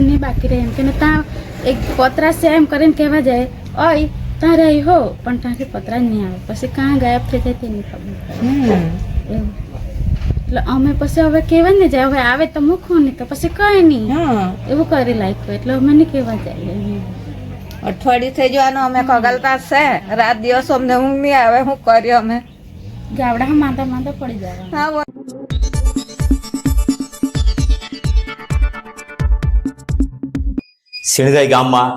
નહીં બાકી રહે એમ કે ને ત્યાં એક પતરા છે એમ કરીને કહેવા જાય ઓય ત્યાં રહી હો. પણ ત્યાંથી પતરા જ નહીં આવે. પછી કાં ગાયબ થઈ જાય તેની ખબર પડે. હમ. એવું. એટલે અમે પછી હવે કહેવા ને જાય હવે આવે તો મૂકવું નહીં તો પછી કઈ નહીં. હા. એવું કરી લાગ્યું એટલે અમે નહીં કહેવા જઈએ અઠવાડિયું થઈ જવાનું અમે કગલતા છે રાત દિવસ અમને ઊંઘ નહીં આવે. શું કર્યું અમે? ગાવડા માંદા માંદા પડી જવા સિણગાઈ ગામમાં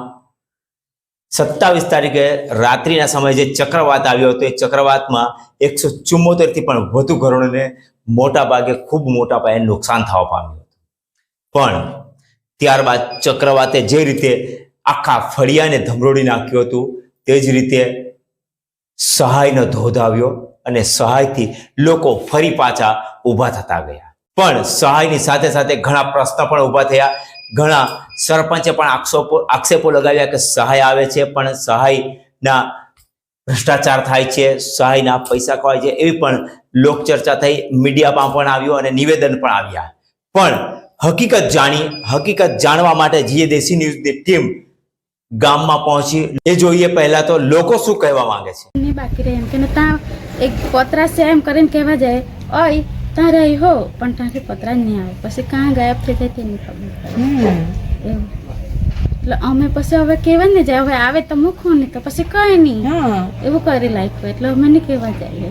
સત્તાવીસ તારીખે રાત્રિના સમયે જે ચક્રવાત આવ્યો હતો, એ ચક્રવાતમાં એકસો ચુમ્મોતેરથી પણ વધુ ઘરોને મોટા ભાગે ખૂબ મોટા પાયે નુકસાન થવા પામ્યું હતું. પણ ત્યારબાદ ચક્રવાતે જે રીતે આખા ફળિયાને ધમરોડી નાખ્યું હતું, તે જ રીતે સહાયનો ધોધ આવ્યો અને સહાયથી લોકો ફરી પાછા ઊભા થતા ગયા. પણ સહાયની સાથે સાથે ઘણા પ્રશ્ન પણ ઊભા થયા, ઘણા સરપંચે પણ આક્ષેપો આક્ષેપો લગાવ્યા કે સહાય આવે છે પણ સહાયના ભ્રષ્ટાચાર થાય છે સહાયના પૈસા ખવાય છે એવી પણ લોકચર્ચા થઈ મીડિયામાં પણ આવ્યું અને નિવેદન પણ આવ્યા. પણ હકીકત જાણી હકીકત જાણવા માટે જીએ દેશી ન્યૂઝની ટીમ ગામમાં પહોંચી એ જોઈએ પહેલા તો લોકો શું કહેવા માંગે છે? બાકી રહે એમ કે ત્યાં એક પતરા છે એમ કરીને કહેવા જાય ઓય ત્યાં રહી હો. પણ ત્યાંથી પતરા નહીં આવે. પછી કાં ગાયબ થઈ જાય તેની ખબર. એવું એટલે અમે પછી હવે કહેવા ને જાય હવે આવે તો મૂકવું નહીં તો પછી કઈ નહીં. એવું કરી લાગ્યું એટલે અમે નહીં કહેવા જઈએ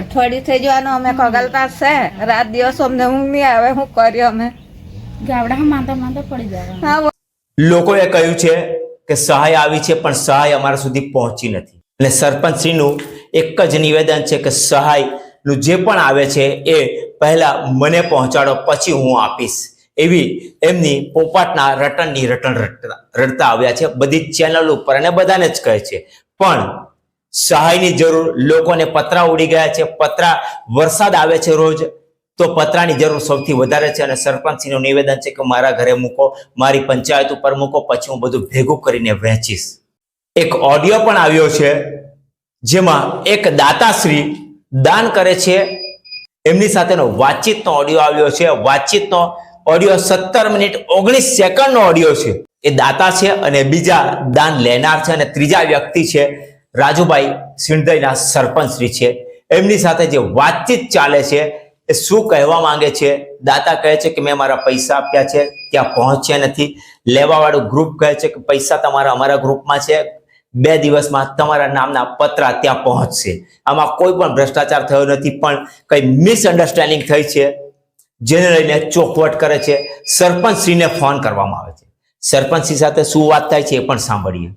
અઠવાડિયું થઈ જવાનું અમે ખગલતા છે. રાત દિવસ અમને ઊંઘ નહીં આવે હું કર્યો અમે? ગાવડા માંદા માંદા પડી જવા લોકોએ કહ્યું છે કે સહાય આવી છે પણ સહાય અમારા સુધી પહોંચી નથી. અને સરપંચશ્રીનું એક જ નિવેદન છે કે સહાયનું જે પણ આવે છે એ પહેલા મને પહોંચાડો પછી હું આપીશ. એવી એમની પોપાટના રટનની રટન રટતા રડતા આવ્યા છે. બધી ચેનલ ઉપર અને બધાને જ કહે છે. પણ સહાયની જરૂર લોકોને પતરા ઉડી ગયા છે. પતરા વરસાદ આવે છે રોજ, તો પતરાની જરૂર સૌથી વધારે છે. અને સરપંચનું નિવેદન છે કે મારા ઘરે મૂકો, મારી પંચાયત ઉપર મૂકો, પછી હું બધું ભેગું કરીને વહેંચીશ. એક ઓડિયો પણ આવ્યો છે, જેમાં એક દાતાશ્રી દાન કરે છે. એમની સાથેનો વાતચીતનો ઓડિયો આવ્યો છે. વાતચીતનો ઓડિયો સત્તર મિનિટ ઓગણીસ સેકન્ડનો ઓડિયો છે. એ દાતા છે અને બીજા દાન લેનાર છે અને ત્રીજા વ્યક્તિ છે રાજુભાઈ સિંધઈના સરપંચશ્રી છે. એમની સાથે જે વાતચીત ચાલે છે એ શું કહેવા માંગે છે? દાતા કહે છે કે મેં મારા પૈસા આપ્યા છે, ત્યાં પહોંચ્યા નથી. લેવાવાળું ગ્રુપ કહે છે કે પૈસા તમારા અમારા ગ્રુપમાં છે. બે દિવસમાં તમારા નામના પત્રા ત્યાં પહોંચશે. આમાં કોઈ પણ ભ્રષ્ટાચાર થયો નથી, પણ કઈ મિસઅન્ડરસ્ટેન્ડિંગ થઈ છે. જેને લઈને ચોખવટ કરે છે. સરપંચશ્રીને ફોન કરવામાં આવે છે. સરપંચશ્રી સાથે શું વાત થાય છે એ પણ સાંભળીએ.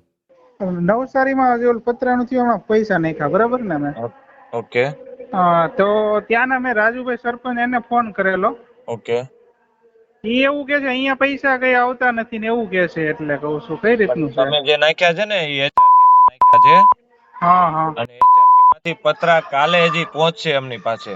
નવસારીમાં જે ઓલું પતરાનું થયું હમણાં પૈસા નાખ્યા બરાબર ને મેં ઓકે. હા, તો ત્યાંના મેં રાજુભાઈ સરપંચ એને ફોન કરેલો. ઓકે. એ એવું કે છે અહીંયા પૈસા કઈ આવતા નથી ને એવું કે છે એટલે કહું છું કઈ રીતનું છે? તમે જે નાખ્યા છે ને એ એચઆરકે માં નાખ્યા છે. હા હા. અને એચઆરકે માંથી પત્રા કાલે હજી પહોંચશે એમની પાસે.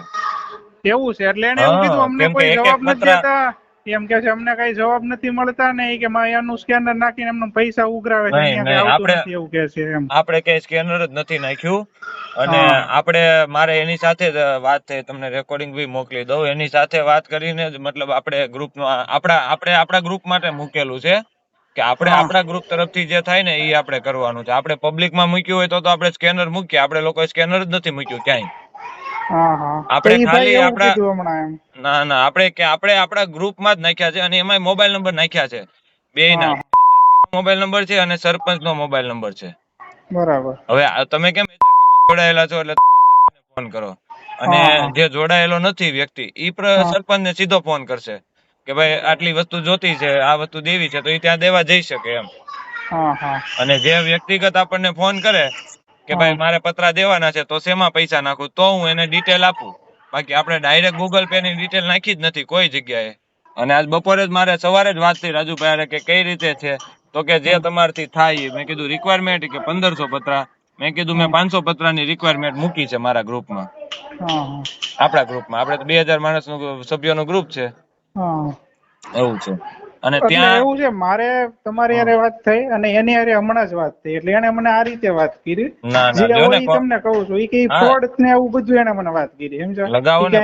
એવું છે? એટલે એને એવું કીધું અમને કોઈ જવાબ નથી દેતા એમ કે છે અમને કઈ જવાબ નથી મળતા ને કે એનું સ્કેનર નાખીને એમને પૈસા ઉઘરાવે છે આપણે- એવું કે છે એમ. આપણે કઈ સ્કેનર જ નથી નાખ્યું. અને આપણે મારે એની સાથે જ વાત થઈ તમને રેકોર્ડિંગ બી મોકલી દઉં. એની સાથે વાત કરીને જ મતલબ આપણે ગ્રુપમાં આપણા આપણે આપણા ગ્રુપ માટે મૂકેલું છે કે આપણે. આપણા ગ્રુપ તરફથી જે થાય ને એ આપણે કરવાનું છે. આપણે પબ્લિકમાં મૂક્યું હોય તો આપણે સ્કેનર મૂકીએ. આપણે લોકો સ્કેનર જ નથી મૂક્યું ક્યાંય. આપણે ખાલી આપણા- ના ના આપણે કે આપણે આપણા ગ્રુપમાં જ નાખ્યા છે અને એમાં મોબાઈલ નંબર નાખ્યા છે. બે ના મોબાઈલ નંબર છે અને સરપંચ નો મોબાઈલ નંબર છે. બરાબર. હવે તમે કેમ જોડાયેલા છો એટલે તમે ફોન કરો. અને જે જોડાયેલો નથી વ્યક્તિ ઈ. સરપંચ ને સીધો ફોન કરશે કે ભાઈ આટલી વસ્તુ જોતી છે આ વસ્તુ દેવી છે તો એ ત્યાં દેવા જઈ શકે એમ. અને જે વ્યક્તિગત આપણને ફોન કરે કે ભાઈ મારે પત્રા દેવાના છે તો શેમાં પૈસા નાખું? તો હું એને ડિટેલ આપું. બાકી આપણે ડાયરેક્ટ ગૂગલ પે ની ડિટેલ નાખી જ નથી કોઈ જગ્યાએ. અને આજ બપોરે જ મારે સવારે જ વાત થઈ રાજુભાઈ કે કઈ રીતે છે? તો કે જે તમારથી થાય. મેં કીધું રિક્વાયરમેન્ટ કે પંદરસો પત્રા. મેં કીધું મેં પાંચસો પત્રાની રિક્વાયરમેન્ટ મૂકી છે મારા ગ્રુપમાં આપણા ગ્રુપમાં આપણે તો બે હજાર માણસનું સભ્યોનું ગ્રુપ છે. એવું છે. અને ત્યાં એવું છે મારે તમારી હારે વાત થઈ અને એની હારે હમણાં જ વાત થઈ એટલે એને મને આ રીતે વાત કરી. ના જે તમને કહું છું. ઈ કે. ફ્રોડ ને એવું બધું એને મને વાત કરી સમજો? લગાવો ને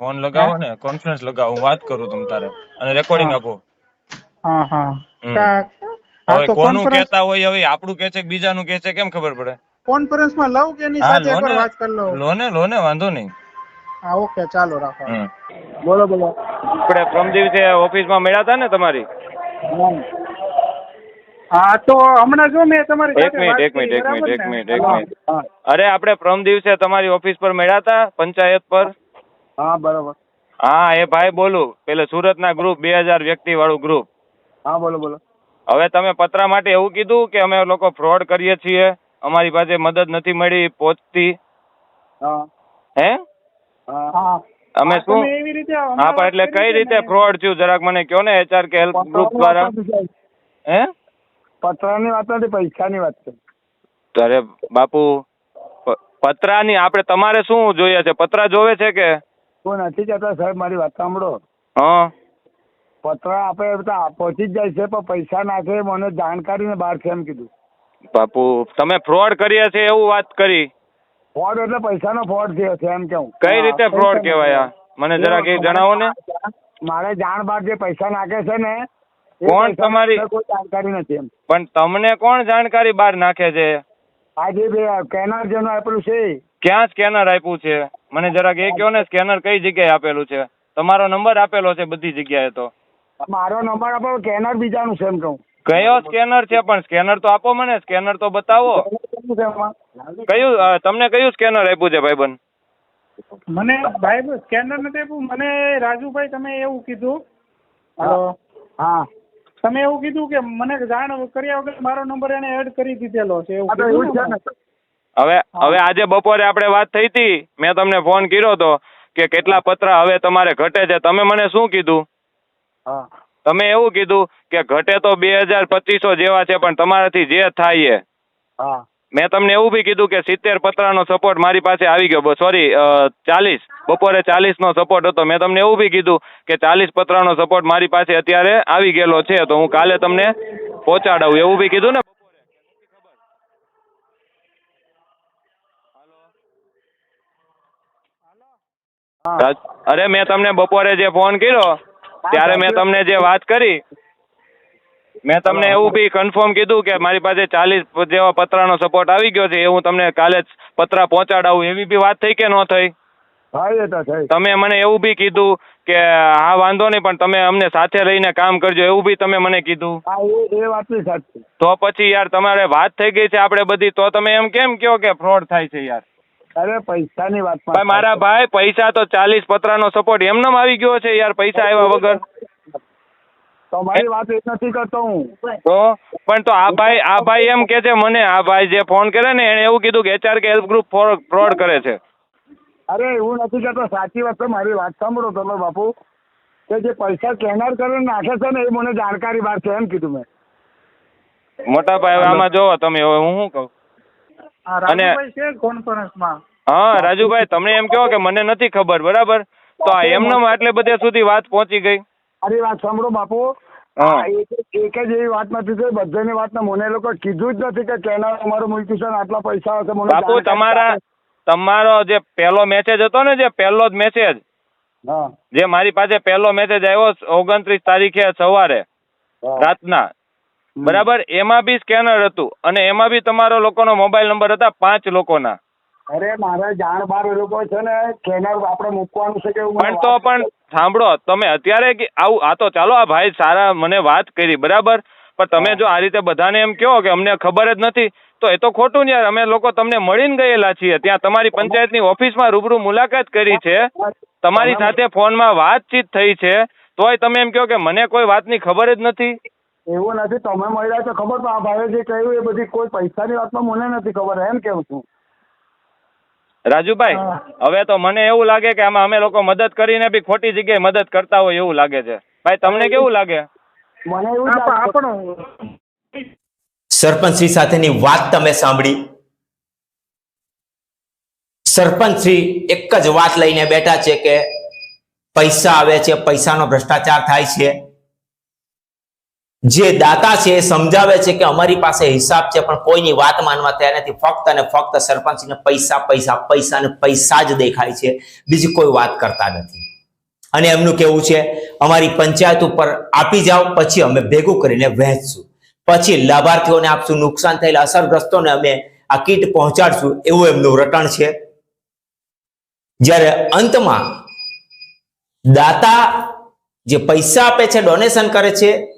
ફોન લગાવો ને કોન્ફરન્સ લગાવો હું વાત કરું તમ તારે. અને રેકોર્ડિંગ આપો. હા હા. હવે કોનું કહેતા હોય હવે આપણું કે છે કે બીજાનું કે છે કેમ ખબર પડે? કોન્ફરન્સમાં લઉં કે એની સાથે લો એકવાર ને. વાત કરી લઉં? લો ને લો ને વાંધો નહીં. હા ઓકે ચાલો રાખો. બોલો બોલો. આપણે પ્રમ દિવસે ઓફિસમાં મળ્યા હતા ને તમારી? હા. તો હમણાં જો મેં તમારી એક મિનિટ એક મિનિટ એક મિનિટ એક મિનિટ એક મિનિટ. અરે આપણે પ્રમ દિવસે તમારી ઓફિસ પર મળ્યા હતા પંચાયત પર? હા બરાબર. હા એ ભાઈ બોલું પેલે સુરતના ગ્રુપ બે હજાર વ્યક્તિ વાળું ગ્રુપ હા બોલો બોલો. હવે તમે પત્રા માટે એવું કીધું કે અમે લોકો ફ્રોડ કરીએ છીએ અમારી પાસે મદદ નથી મળી પહોંચતી. હા હે. હા? અમે શું? એવી રીતે હા પણ એટલે કઈ રીતે ફ્રોડ થયું? જરાક મને કયો ને એચઆર કે હેલ્પ ગ્રુપ દ્વારા. હે? પત્રાની વાત નથી પૈસાની વાત છે. અરે બાપુ પ- પત્રાની આપણે તમારે શું જોઈએ છે? પત્રા જોવે છે કે? હું નથી કહેતા સાહેબ મારી વાત સાંભળો. હા. પત્ર આપે બધા પહોંચી જ જાય છે પણ પૈસા નાખે મને જાણકારી ને બહાર છે એમ કીધું. બાપુ તમે ફ્રોડ કરીએ છે એવું વાત કરી. ફ્રોડ એટલે પૈસાનો ફ્રોડ થયો છે એમ કેવું. કઈ રીતે ફ્રોડ કહેવાય આ? મને જરા કે જણાવો ને. મારે જાણ બહાર જે પૈસા નાખે છે ને કોણ તમારી- કોઈ જાણકારી નથી એમ. પણ તમને કોણ જાણકારી બહાર નાખે છે? આજે બે કેનાર જેનું આપેલું છે ક્યાં સ્કેનર આપ્યું છે? મને જરાક એ કહો ને સ્કેનર કઈ જગ્યાએ આપેલું છે? તમારો નંબર આપેલો છે બધી જગ્યાએ તો. મારો નંબર આપેલો કેનાર બીજાનું છે એમ કહું. કયો સ્કેનર છે? પણ સ્કેનર તો આપો મને સ્કેનર તો બતાવો? કયું તમને કયું સ્કેનર આપ્યું છે ભાઈબંધ? મને ભાઈ સ્કેનર નથી આપ્યું. મને રાજુભાઈ તમે એવું કીધું. હા તમે એવું કીધું કે મને જાણ કર્યા વગર મારો નંબર એને એડ કરી દીધેલો છે એવું કીધું હવે હવે આજે બપોરે આપણે વાત થઈ હતી. મેં તમને ફોન કર્યો હતો કે કેટલા પત્ર હવે તમારે ઘટે છે. તમે મને શું કીધું? હા. તમે એવું કીધું કે ઘટે તો બે હજાર પચીસો જેવા છે પણ તમારાથી જે થાય એ. મેં તમને એવું બી કીધું કે સિત્તેર પતરાનો સપોર્ટ મારી પાસે આવી ગયો. સોરી ચાલીસ. બપોરે ચાલીસ નો સપોર્ટ હતો. મેં તમને એવું બી કીધું કે ચાલીસ પતરાનો સપોર્ટ મારી પાસે અત્યારે આવી ગયેલો છે તો હું કાલે તમને પહોંચાડાવું. એવું બી કીધું ને અરે મેં તમને બપોરે જે ફોન કર્યો ત્યારે મેં તમને જે વાત કરી મેં તમને એવું બી કન્ફર્મ કીધું કે મારી પાસે ચાલીસ જેવા પતરાનો સપોર્ટ આવી ગયો છે એ હું તમને કાલે જ પતરા પહોંચાડાવું એવી બી વાત થઈ કે ન થઈ? હા એ તો તમે મને એવું બી કીધું કે હા વાંધો નહીં પણ તમે અમને સાથે રહીને કામ કરજો એવું બી તમે મને કીધું. એ એ વાત સાચી. તો પછી યાર તમારે વાત થઈ ગઈ છે આપણે બધી તો તમે એમ કેમ કહો કે ફ્રોડ થાય છે યાર? અરે પૈસાની વાત ભાઈ મારા ભાઈ પૈસા તો ચાલીસ પતરાનો સપોર્ટ એમનેમ આવી ગયો છે યાર પૈસા આવ્યા વગર. તમારી વાત એ નથી કરતો હું. તો? પણ તો આ ભાઈ આ ભાઈ એમ કે છે મને આ ભાઈ જે ફોન કરે ને એને એવું કીધું કે એચઆર કે હેલ્પ ગ્રુપ ફ્રોડ કરે છે. અરે એવું નથી કરતો. સાચી વાત છે મારી વાત સાંભળો તમે બાપુ. કે જે પૈસા કેનાર કરે નાખે છે ને એ મને જાણકારી બહાર છે એમ કીધું મેં. મોટા ભાઈ આમાં જોવો તમે હવે હું શું કહું? અને છે કોન્ફરન્સમાં હા રાજુભાઈ તમને એમ કહો કે મને નથી ખબર બરાબર? તો આ એમનેમ આટલે બધે સુધી વાત પહોંચી ગઈ. અરે વાત સાંભળો બાપુ. એક જ એવી વાત નથી થઈ બધાની વાત મને લોકો કીધું જ નથી કે કેનાર અમારું મુલકિશન આટલા પૈસા હશે મને બાપુ તમારા તમારો જે પહેલો મેસેજ હતો ને જે પહેલો જ મેસેજ જે મારી પાસે પહેલો મેસેજ આવ્યો ઓગણત્રીસ તારીખે સવારે. રાતના બરાબર? એમાં બી સ્કેનર હતું અને એમાં બી તમારો લોકોનો મોબાઈલ નંબર હતા પાંચ લોકોના. અરે મારે જાણ બાર એ લોકો છે ને સ્કેનર આપણે મૂકવાનું છે કે પણ તો પણ સાંભળો તમે અત્યારે આવું આ તો ચાલો આ ભાઈ સારા મને વાત કરી બરાબર? પણ તમે જો આ રીતે બધાને એમ કહો કે અમને ખબર જ નથી તો એ તો ખોટું યાર. અમે લોકો તમને મળીને ગયેલા છીએ. ત્યાં તમારી પંચાયતની ઓફિસમાં રૂબરૂ મુલાકાત કરી છે. તમારી સાથે ફોનમાં વાતચીત થઈ છે. તોય તમે એમ કહો કે મને કોઈ વાતની ખબર જ નથી. એવું નથી તમે મળ્યા તો ખબર પણ આ ભાઈએ જે કહ્યું એ બધી કોઈ પૈસાની વાતમાં મને નથી ખબર એમ કેવું છું? રાજુભાઈ. હવે તો મને એવું લાગે કે આમાં અમે લોકો મદદ કરીને બી ખોટી જગ્યાએ મદદ કરતા હોય એવું લાગે છે. ભાઈ તમને કેવું લાગે? મને એવું લાગે. સરપંચશ્રી સાથેની વાત તમે સાંભળી. સરપંચશ્રી એક જ વાત લઈને બેઠા છે કે પૈસા આવે છે પૈસાનો ભ્રષ્ટાચાર થાય છે. જે દાતા છે એ સમજાવે છે કે અમારી પાસે હિસાબ છે, પણ કોઈની વાત માનવા તૈયાર નથી. ફક્ત અને ફક્ત સરપંચને પૈસા પૈસા પૈસા ને પૈસા જ દેખાય છે. બીજી કોઈ વાત કરતા નથી. અને એમનું કેવું છે? અમારી પંચાયત ઉપર આપી જાઓ, પછી અમે ભેગું કરીને વહેંચશું પછી લાભાર્થીઓને આપશું, નુકસાન થયેલા અસરગ્રસ્તોને અમે આ કીટ પહોંચાડશું, એવું એમનું રટણ છે. જ્યારે અંતમાં દાતા જે પૈસા આપે છે, ડોનેશન કરે છે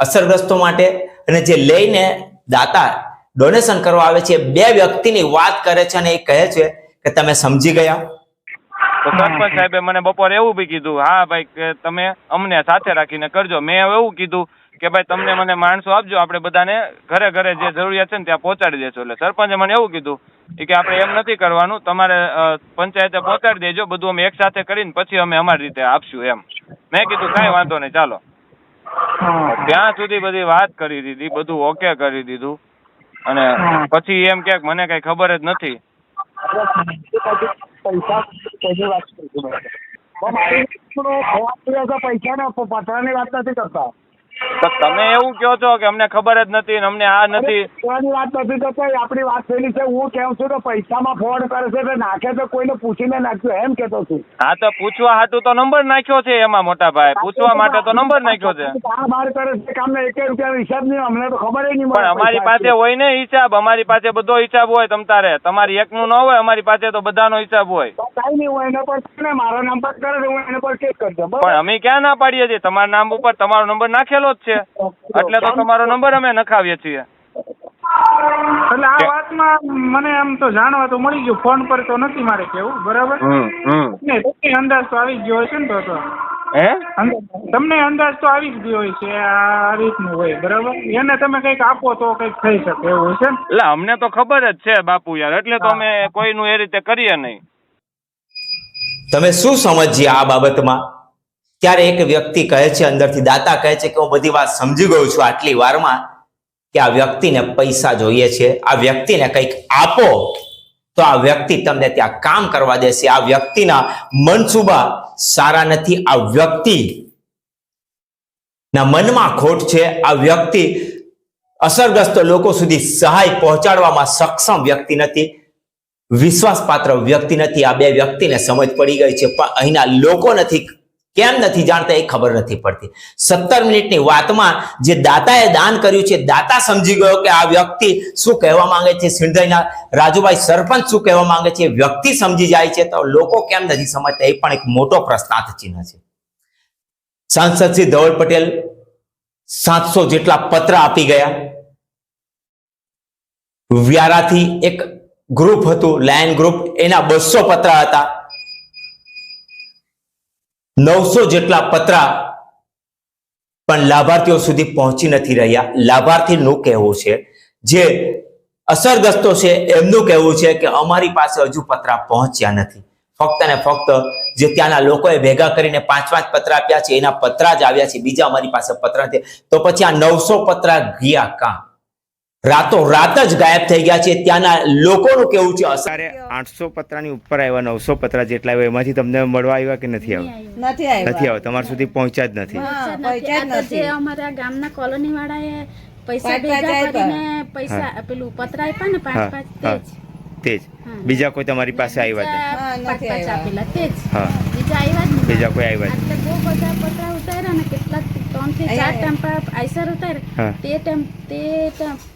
અસરગ્રસ્તો માટે અને જે લઈને દાતા ડોનેશન કરવા આવે છે, બે વ્યક્તિની વાત કરે છે અને એ કહે છે કે તમે સમજી ગયા? તો સાહેબે મને બપોરે એવું બી કીધું, હા ભાઈ, કે તમે અમને સાથે રાખીને કરજો. મેં એવું કીધું કે, ભાઈ, તમને મને માણસો આપજો, આપણે બધાને ઘરે ઘરે જે જરૂરિયાત છે ને ત્યાં પહોંચાડી દેજો એટલે સરપંચે મને એવું કીધું કે આપણે એમ નથી કરવાનું, તમારે પંચાયતે પહોંચાડી દેજો, બધું અમે એક સાથે કરીને પછી અમે અમારી રીતે આપશું એમ. મેં કીધું, કાંઈ વાંધો નહીં, ચાલો. ત્યાં સુધી બધી વાત કરી દીધી બધું ઓકે કરી દીધું. અને પછી એમ કે મને કઈ ખબર જ નથી. પૈસા પતરાની વાત નથી કરતા. તો તમે એવું કહો છો કે અમને ખબર જ નથી ને અમને આ નથી. પતરાની વાત નથી તો કઈ આપણી વાત થયેલી છે હું કેમ છું તો પૈસામાં ફ્રોડ કરે છે એટલે નાખે તો કોઈને પૂછીને નાખ્યો એમ કેતો છું. હા તો પૂછવા હાટુ તો નંબર નાખ્યો છે એમાં મોટા ભાઈ. પૂછવા માટે તો નંબર નાખ્યો છે. આ બાર કરે છે કામ એક રૂપિયા હિસાબ નહીં અમને તો ખબર નહીં પણ અમારી પાસે હોય ને હિસાબ અમારી પાસે બધો હિસાબ હોય તમ તારે. તમારી એકનું ન હોય અમારી પાસે તો બધાનો હિસાબ હોય. કઈ નહીં હોય એના પર ને મારા નામ પર કરે હું એના પર ચેક કરજો પણ અમે ક્યાં ના પાડીએ છીએ? તમારા નામ ઉપર તમારો નંબર નાખેલો જ છે? એટલે તો તમારો નંબર અમે નખાવીએ છીએ. એટલે આ વાતમાં મને એમ તો જાણવા તો મળી ગયું ફોન પર તો નથી મારે કેવું બરાબર? તમને અંદાજ તો આવી જ ગયો હશે ને તો તો. હે? તમને અંદાજ તો આવી જ ગયો હોય છે આ રીતનું હોય બરાબર? એને તમે કંઈક આપો તો કંઈક થઈ શકે એવું છે ને? એટલે અમને તો ખબર જ છે બાપુ યાર એટલે તો અમે કોઈનું એ રીતે કરીએ નહીં. તમે શું સમજીએ આ બાબતમાં? ત્યારે એક વ્યક્તિ કહે છે, અંદરથી દાતા કહે છે કે, હું બધી વાત સમજી ગયો છું આટલી વારમાં કે આ વ્યક્તિને પૈસા જોઈએ છે. આ વ્યક્તિને કંઈક આપો, તો આ વ્યક્તિ તમને ત્યાં કામ કરવા દેશે. આ વ્યક્તિના મનસુબા સારા નથી. આ વ્યક્તિ ના મનમાં ખોટ છે. આ વ્યક્તિ અસરગ્રસ્ત લોકો સુધી સહાય પહોંચાડવામાં સક્ષમ વ્યક્તિ નથી. વિશ્વાસપાત્ર વ્યક્તિ નથી. આ બે વ્યક્તિને સમજ પડી ગઈ છે. પણ અહીંના લોકો નથી કેમ નથી જાણતા એ ખબર નથી પડતી. સત્તર મિનિટની વાતમાં જે દાતાએ દાન કર્યું છે, દાતા સમજી ગયો કે આ વ્યક્તિ શું કહેવા માંગે છે, સિંધાઈના રાજુભાઈ સરપંચ શું કહેવા માંગે છે, વ્યક્તિ સમજી જાય છે, તો લોકો કેમ નથી સમજતા? એ પણ એક મોટો પ્રશ્નાર્થ ચિહ્ન છે. સાંસદ શ્રી ધવલ પટેલ સાતસો જેટલા પત્ર આપી ગયા. વ્યારાથી એક ગ્રુપ હતું, લાયન ગ્રુપ, એના બસો પત્ર હતા. નવસો જેટલા પત્રા પણ લાભાર્થીઓ સુધી પહોંચી નથી રહ્યા. લાભાર્થીનું કહેવું છે, જે અસરગ્રસ્તો છે, એમનું કહેવું છે કે અમારી પાસે હજુ પત્રા પહોંચ્યા નથી. ફક્ત ને ફક્ત જે ત્યાંના લોકોએ ભેગા કરીને પાંચ પાંચ પત્ર આપ્યા છે, એના પત્રા જ આવ્યા છે, બીજા અમારી પાસે પત્ર નથી. તો પછી આ નવસો પત્રા ગયા કાં? રાતો રાત જ ગાયબ થઈ ગયા છે. ત્યાંના લોકોનું કેવું છે અત્યારે આઠસો પત્રાની ઉપર આવ્યા નવસો પત્રા જેટલા આવ્યા. એમાંથી તમને મળવા આવ્યા કે નથી આવ્યા? નથી નથી આવ્યા. આવ્યા. તમારા સુધી પહોંચ્યા જ નથી. જ અમારા ગામના કોલોની વાળાએ પૈસા ભેગા કરીને પૈસા પેલું પત્ર આપ્યા ને હા, પાંચ પાંચ હા. તે જ. તે જ. હા. બીજા કોઈ તમારી પાસે આવ્યા નથી. આપેલા. તે જ. બીજા આવ્યા બીજા કોઈ આવ્યા જ બહુ બધા પતરા ઉતાર્યા ને કેટલાક ત્રણથી ચાર ટેમ્પા આઈસર હા. ઉતાર્યા તે ટેમ તે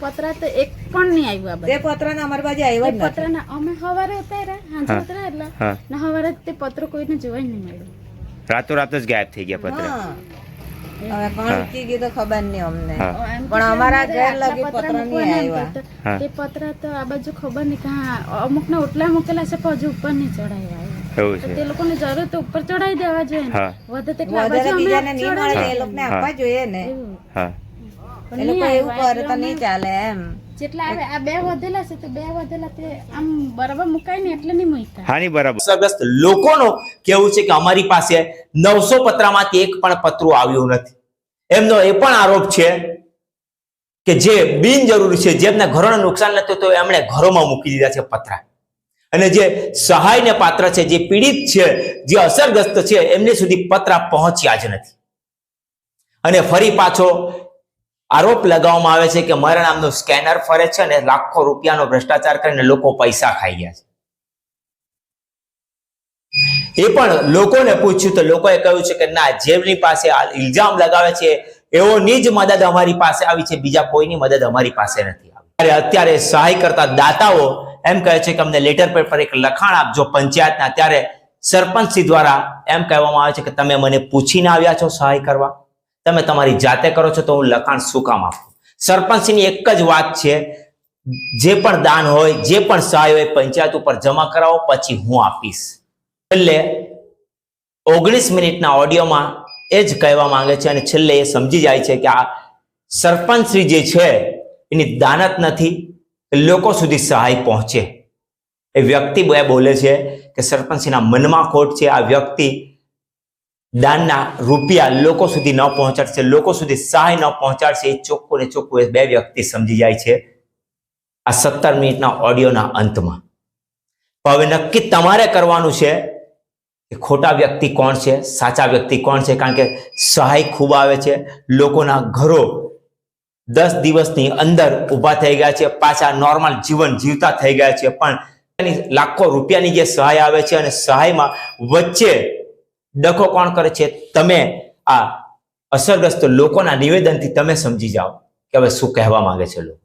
પતરા તો એક પણ નહીં આવ્યું આ તે બધા પત્ર અમારી બાજુ આવ્યા જ પતરાના અમે સવારે ઉતાર્યા હાંજે. ઉતાર્યા એટલે ને સવારે તે પત્ર કોઈને જોવા જ નહીં મળ્યું. રાતો રાત જ ગાયબ થઈ ગયા પત્ર. હવે કોણ હા. ગયું તો ખબર નહીં અમને. પણ અમારા લગી પતરા પતરા નહીં આવ્યા. તે પતરા તો આ બાજુ ખબર નહીં કાં અમુક ને ઓટલા મૂકેલા છે પણ હજુ ઉપર નહીં ચડાવ્યા એવું છે. તે લોકોને જરૂર તો ઉપર ચડાવી દેવા જોઈએ હા. વધે તેટલા બાજુ બીજાને નહીં મળે એ લોકોને આપવા જોઈએ ને. હા. એ લોકો એવું કરે તો નહીં ચાલે એમ. જેટલા આવે આ બે વધેલા છે તો બે વધેલા તે આમ બરાબર મુકાય ને એટલે નહીં મૂકતા. હા નહીં બરાબર. અસરગ્રસ્ત લોકોનો કેવું છે કે અમારી પાસે નવસો પત્રામાંથી એક પણ પતરું આવ્યું નથી. એમનો એ પણ આરોપ છે કે જે બિનજરૂરી છે જેમને ઘરોને નુકસાન નથી તો એમણે ઘરોમાં મૂકી દીધા છે પતરા. અને જે સહાયને પાત્ર છે, જે પીડિત છે, જે અસરગ્રસ્ત છે, એમની સુધી પતરા પહોંચ્યા જ નથી. અને ફરી પાછો આરોપ લગાવવામાં આવે છે કે મારા નામનું સ્કેનર ફરે છે અને લાખો રૂપિયાનો ભ્રષ્ટાચાર કરીને લોકો પૈસા ખાઈ ગયા છે. એ પણ લોકોને પૂછ્યું તો લોકોએ કહ્યું છે કે ના, જેમની પાસે ઇલ્ઝામ લગાવે છે, એઓની જ મદદ અમારી પાસે આવી છે, બીજા કોઈની મદદ અમારી પાસે નથી આવી. ત્યારે અત્યારે સહાય કરતા દાતાઓ એમ કહે છે કે અમને લેટર પેપર એક લખાણ આપજો પંચાયતના. ત્યારે સરપંચશ્રી દ્વારા એમ કહેવામાં આવે છે કે તમે મને પૂછીને આવ્યા છો સહાય કરવા. તમે તમારી જાતે કરો છો તો હું લખાણ શું કામ આપું? સરપંચની એક જ વાત છે, જે પણ દાન હોય, જે પણ સહાય હોય, પંચાયત ઉપર જમા કરાવો, પછી હું આપીશ. છેલ્લે ઓગણીસ મિનિટના ઓડિયોમાં એ જ કહેવા માંગે છે અને છેલ્લે એ સમજી જાય છે કે આ સરપંચશ્રી જે છે, એની દાનત નથી લોકો સુધી સહાય પહોંચે. એ વ્યક્તિ બે બોલે છે કે સરપંચના મનમાં ખોટ છે. આ વ્યક્તિ દાનના રૂપિયા લોકો સુધી ન પહોંચાડશે, લોકો સુધી સહાય ન પહોંચાડશે એ ચોખ્ખું ને ચોખ્ખું એ બે વ્યક્તિ સમજી જાય છે આ સત્તર મિનિટના ઓડિયોના અંતમાં. હવે નક્કી તમારે કરવાનું છે કે ખોટા વ્યક્તિ કોણ છે, સાચા વ્યક્તિ કોણ છે? કારણ કે સહાય ખૂબ આવે છે. લોકોના ઘરો દસ દિવસની અંદર ઊભા થઈ ગયા છે, પાછા નોર્મલ જીવન જીવતા થઈ ગયા છે. પણ એની લાખો રૂપિયાની જે સહાય આવે છે અને સહાયમાં વચ્ચે ડખો કોણ કરે છે, તમે આ અસરગ્રસ્ત લોકોના નિવેદનથી તમે સમજી જાઓ કે હવે શું કહેવા માંગે છે લોકો.